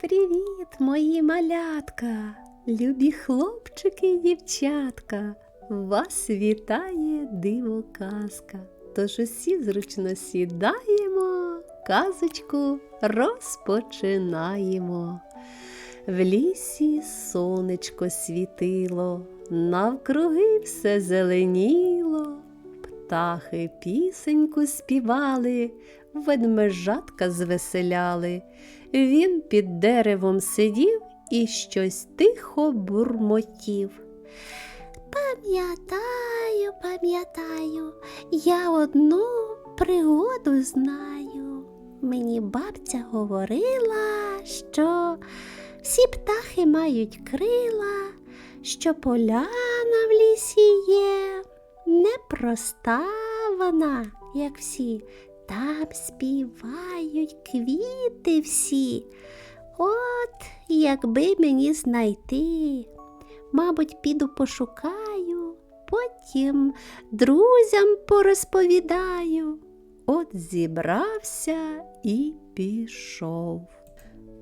привіт, мої малятка, любі хлопчики і дівчатка. Вас вітає диво казка. Тож усі зручно сідаємо, казочку розпочинаємо. В лісі сонечко світило, навкруги все зеленіло, птахи пісеньку співали, ведмежатка звеселяли. Він під деревом сидів і щось тихо бурмотів. Пам'ятаю, пам'ятаю, я одну пригоду знаю. Мені бабця говорила, що всі птахи мають крила, що поляна в лісі є, непроста вона, як всі, там співають квіти всі. От якби мені знайти, мабуть, піду пошукаю, потім друзям порозповідаю. От зібрався і пішов.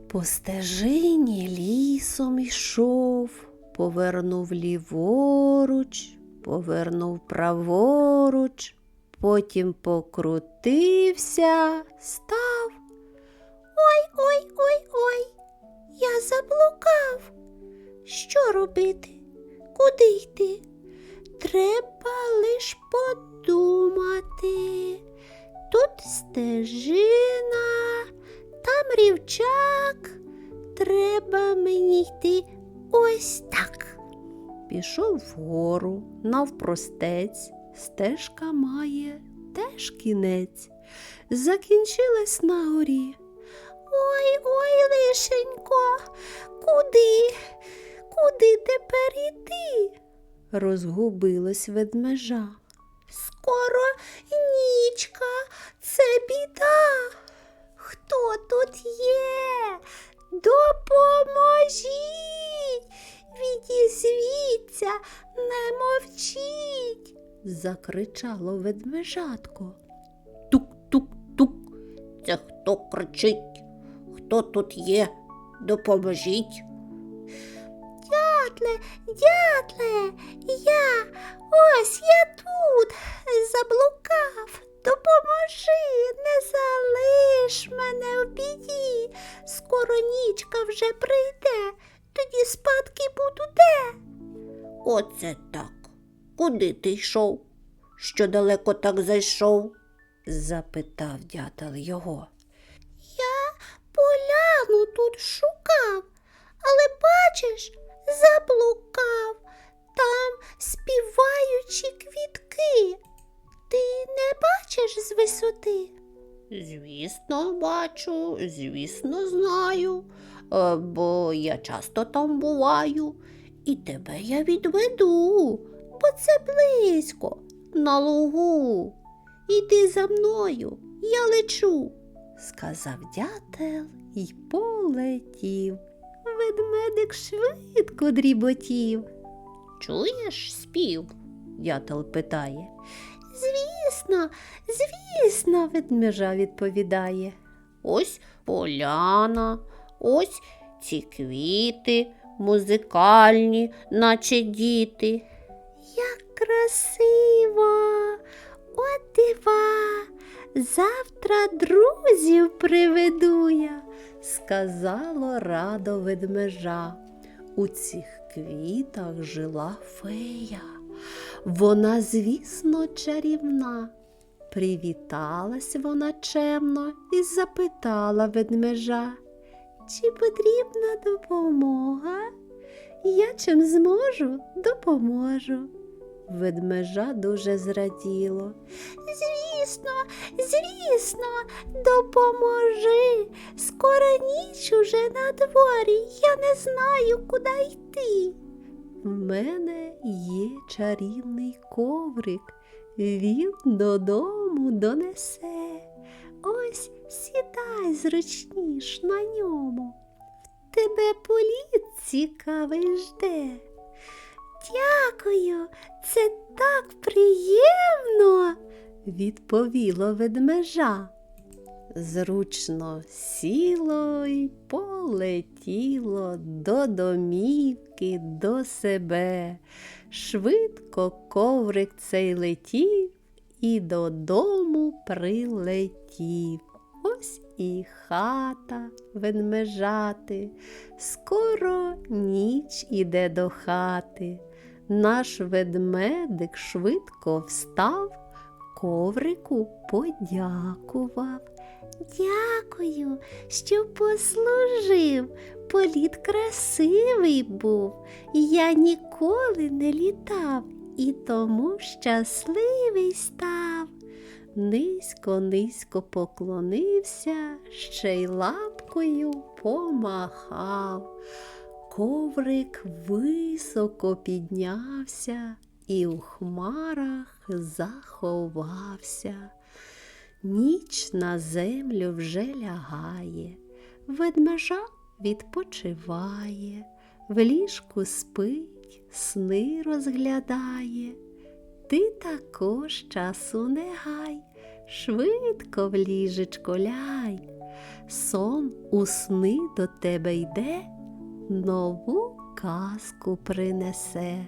По стежині лісом йшов, повернув ліворуч, повернув праворуч, потім покрутився, став. Ой, ой, ой, ой, я заблукав. Що робити? Куди йти? Треба лиш подумати. Тут стежина, там рівчак. Треба мені йти ось так. Пішов вгору, навпростець, стежка має теж кінець. Закінчилась на горі. Ой, ой, лишенько, куди? Куди тепер іти? Розгубилась ведмежа. Закричало ведмежатко. Тук-тук-тук. Це хто кричить? Хто тут є? Допоможіть. Дятле, дятле, я, ось я тут заблукав. Допоможи, не залиш мене в біді. Скоро нічка вже прийде, тоді спадки буду де. Оце так. Куди ти йшов? Що далеко так зайшов? запитав дятел його. Я поляну тут шукав, але бачиш, заблукав. Там співаючі квітки. Ти не бачиш з висоти? Звісно, бачу, звісно, знаю, е, бо я часто там буваю, і тебе я відведу, бо це близько, на лугу. Іди за мною, я лечу. сказав дятел і полетів. Ведмедик швидко дріботів. Чуєш спів? Дятел питає. Звісно, звісно, ведмежа відповідає. Ось поляна, ось ці квіти музикальні, наче діти. Як красиво, от дива, завтра друзів приведу я, сказало радо ведмежа. У цих квітах жила фея. Вона, звісно, чарівна. Привіталась вона чемно і запитала ведмежа, чи потрібна допомога? Я чим зможу, допоможу. Ведмежа дуже зраділо. Звісно, звісно, допоможи. Скоро ніч уже на дворі, я не знаю, куди йти. В мене є чарівний коврик, він додому донесе. Ось сідай зручніш на ньому. В тебе політ цікавий жде. Дякую, це так приємно, відповіло ведмежа. зручно сіло й полетіло до домівки, до себе. Швидко коврик цей летів і додому прилетів. Ось і хата ведмежати, скоро ніч іде до хати. Наш ведмедик швидко встав, коврику подякував. Дякую, що послужив, політ красивий був, я ніколи не літав і тому щасливий став. Низько, низько поклонився, ще й лапкою помахав. Коврик високо піднявся і у хмарах заховався. Ніч на землю вже лягає, ведмежа відпочиває, в ліжку спить, сни розглядає. Ти також часу не гай, швидко в ліжечко ляй. Сон у сни до тебе йде, нову казку принесе.